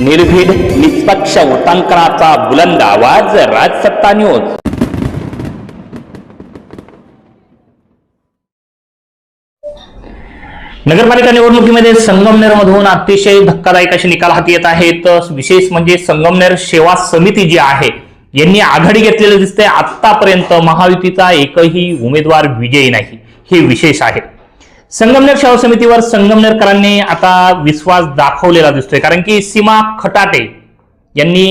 निर्भीड निष्पक्ष उटांकनाचा बुलंद आवाज राजसत्ता न्यूज नगरपालिका निवडणुकीमध्ये संगमनेरमधून अतिशय धक्कादायक असे निकाल हाती येत आहेत. विशेष म्हणजे संगमनेर सेवा समिती जी आहे यांनी आघाडी घेतलेलं दिसते. आतापर्यंत महायुतीचा एकही उमेदवार विजयी नाही. हे विशेष आहे. संगमनेर सेवा समितीवर संगमनेरकरांनी आता विश्वास दाखवलेला दिसतोय. कारण की सीमा खटाटे यांनी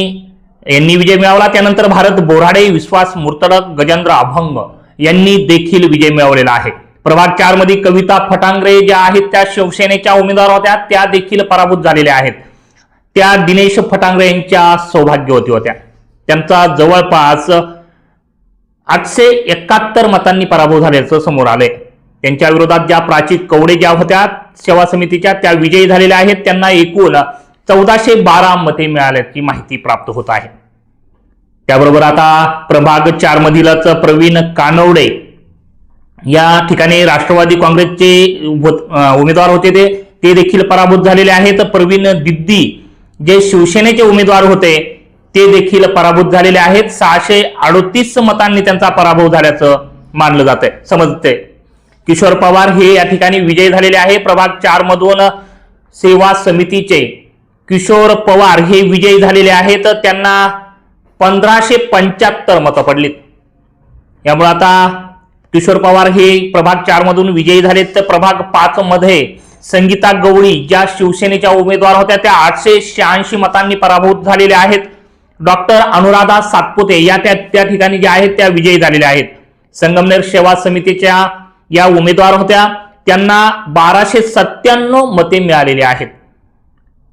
यांनी विजय मिळवला. त्यानंतर भारत बोराडे विश्वास मुर्तडक गजेंद्र अभंग यांनी देखील विजय मिळवलेला आहे. प्रभाग चारमध्ये कविता फटांगरे ज्या आहेत त्या शिवसेनेच्या उमेदवार होत्या त्या देखील पराभूत झालेल्या आहेत. त्या दिनेश फटांगरे यांच्या सौभाग्यवती होत्या. त्यांचा जवळपास आठशे एकाहत्तर मतांनी पराभव झाल्याचं समोर आलंय. त्यांच्या विरोधात ज्या प्राची कवडे ज्या होत्या सेवा समितीच्या त्या विजयी झालेल्या आहेत. त्यांना एकूण चौदाशे बारा मते मिळाल्याची माहिती प्राप्त होत आहे. त्याबरोबर आता प्रभाग चार मधीलच प्रवीण कानवडे या ठिकाणी राष्ट्रवादी काँग्रेसचे उमेदवार होते ते. ते देखील पराभूत झालेले आहेत. प्रवीण दिद्दी जे शिवसेनेचे उमेदवार होते ते देखील पराभूत झालेले आहेत. सहाशे अडोतीस मतांनी त्यांचा पराभव झाल्याचं मानलं जात आहे समजते किशोर पवार हे या ठिकाणी विजयी झालेले आहे. प्रभाग चार मधून सेवा समितीचे किशोर पवार हे विजयी झालेले आहेत. त्यांना पंधराशे पंच्याहत्तर मतं पडलीत. यामुळे आता किशोर पवार हे प्रभाग चार मधून विजयी झालेत. तर प्रभाग पाच मध्ये संगीता गवळी ज्या शिवसेनेच्या उमेदवार होत्या त्या आठशे शहाऐंशी मतांनी पराभूत झालेल्या आहेत. डॉक्टर अनुराधा सातपुते या त्या त्या ठिकाणी ज्या आहेत त्या विजयी झालेल्या आहेत. संगमनेर सेवा समितीच्या या उमेदवार होत्या. त्यांना बाराशे सत्त्याण्णव मते मिळालेली आहेत.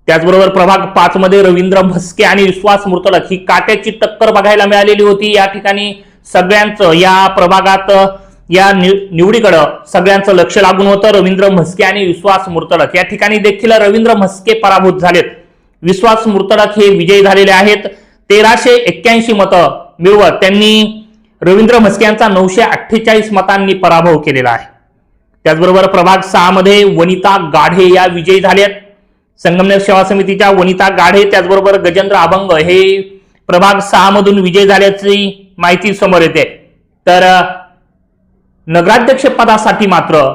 त्याचबरोबर प्रभाग पाच मध्ये रवींद्र म्हस्के आणि विश्वास मुर्तडक ही काट्याची टक्कर बघायला मिळालेली होती. या ठिकाणी सगळ्यांचं या प्रभागात या निवडीकडं सगळ्यांचं लक्ष लागून होतं. रवींद्र म्हस्के आणि विश्वास मुर्तडक या ठिकाणी देखील रवींद्र म्हस्के पराभूत झालेत. विश्वास मुर्तडक हे विजयी झालेले आहेत. तेराशे एक्क्याऐंशी मतं मिळवत. त्यांनी रवींद्र म्हस्के यांचा नऊशे अठ्ठेचाळीस मतांनी पराभव केलेला आहे. त्याचबरोबर प्रभाग सहामध्ये वनिता गाढे या विजयी झाल्यात संगमनेर सेवा समितीच्या वनिता गाढे त्याचबरोबर गजेंद्र अभंग हे प्रभाग सहामधून विजय झाल्याची माहिती समोर येते. तर अ, नगराध्यक्ष पदासाठी मात्र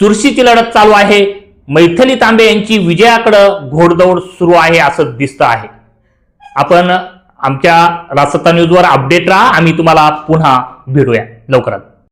चुरशीची लढत चालू आहे. मैथली तांबे यांची विजयाकडं घोडदौड सुरू आहे असं दिसतं आहे. आपण आमच्या रासत्ता न्यूजवर अपडेट राहा. आम्ही तुम्हाला पुन्हा भेटूया. लवकरात